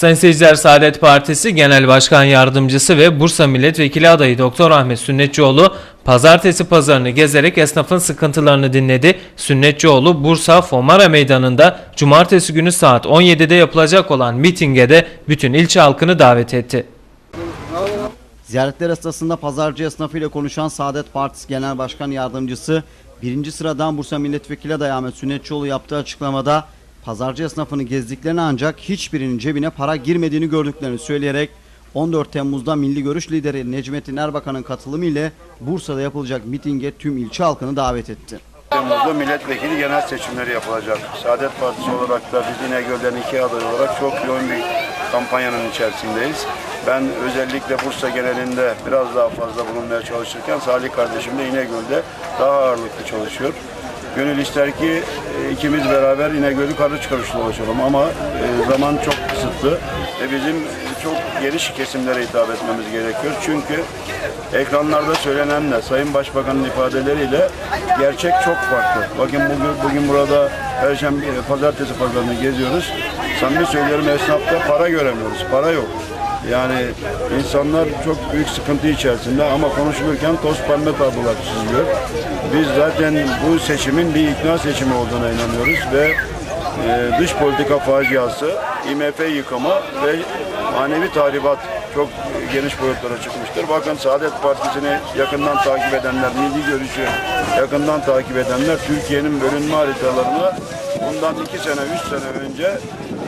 Sayın seyirciler Saadet Partisi Genel Başkan Yardımcısı ve Bursa Milletvekili adayı Doktor Ahmet Sünnetçioğlu pazartesi pazarını gezerek esnafın sıkıntılarını dinledi. Sünnetçioğlu Bursa Fomara Meydanı'nda cumartesi günü saat 17'de yapılacak olan mitinge de bütün ilçe halkını davet etti. Ziyaretler esnasında pazarcı esnafı ile konuşan Saadet Partisi Genel Başkan Yardımcısı birinci sıradan Bursa Milletvekili adayı Ahmet Sünnetçioğlu yaptığı açıklamada pazarcı esnafını gezdiklerini ancak hiçbirinin cebine para girmediğini gördüklerini söyleyerek 14 Temmuz'da Milli Görüş lideri Necmettin Erbakan'ın katılımı ile Bursa'da yapılacak mitinge tüm ilçe halkını davet etti. Temmuz'da milletvekili genel seçimleri yapılacak. Saadet Partisi olarak da biz İnegöl'den iki aday olarak çok yoğun bir kampanyanın içerisindeyiz. Ben özellikle Bursa genelinde biraz daha fazla bulunmaya çalışırken Salih kardeşim de İnegöl'de daha ağırlıklı çalışıyor. Gönül ister ki e, ikimiz beraber İnegöl'ü karış karış dolaşalım ama e, zaman çok kısıtlı ve bizim çok geniş kesimlere hitap etmemiz gerekiyor. Çünkü ekranlarda söylenenle Sayın Başbakan'ın ifadeleriyle gerçek çok farklı. Bakın bugün, bugün burada Perşembe, Pazartesi pazarını geziyoruz. Samimi söylüyorum esnafta para göremiyoruz. Para yok. Yani insanlar çok büyük sıkıntı içerisinde ama konuşulurken toz pembe tablolar çiziliyor. Biz zaten bu seçimin bir ikna seçimi olduğuna inanıyoruz ve e, dış politika faciası, IMF yıkımı ve manevi tahribat çok geniş boyutlara çıkmıştır. Bakın Saadet Partisi'ni yakından takip edenler, milli görüşü yakından takip edenler Türkiye'nin bölünme haritalarını bundan iki sene, üç sene önce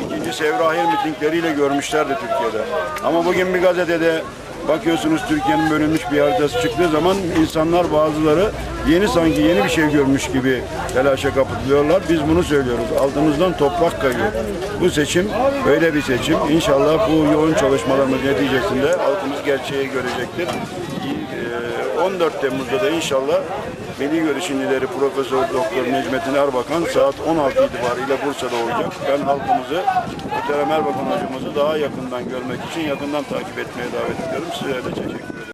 ikinci Sevrahir mitingleriyle görmüşlerdi Türkiye'de. Ama bugün bir gazetede bakıyorsunuz Türkiye'nin bölünmüş bir haritası çıktığı zaman insanlar bazıları yeni sanki yeni bir şey görmüş gibi telaşa kapılıyorlar. Biz bunu söylüyoruz. Altımızdan toprak kayıyor. Bu seçim böyle bir seçim. İnşallah bu yoğun çalışmalarımız neticesinde halkımız gerçeği görecektir. Ee, 14 Temmuz'da da inşallah Milli Görüş'ün lideri Profesör Doktor Necmettin Erbakan saat 16 itibariyle Bursa'da olacak. Ben halkımızı, Muhterem Erbakan hocamızı daha yakından görmek için yakından takip etmeye davet ediyorum. Size de teşekkür ederim.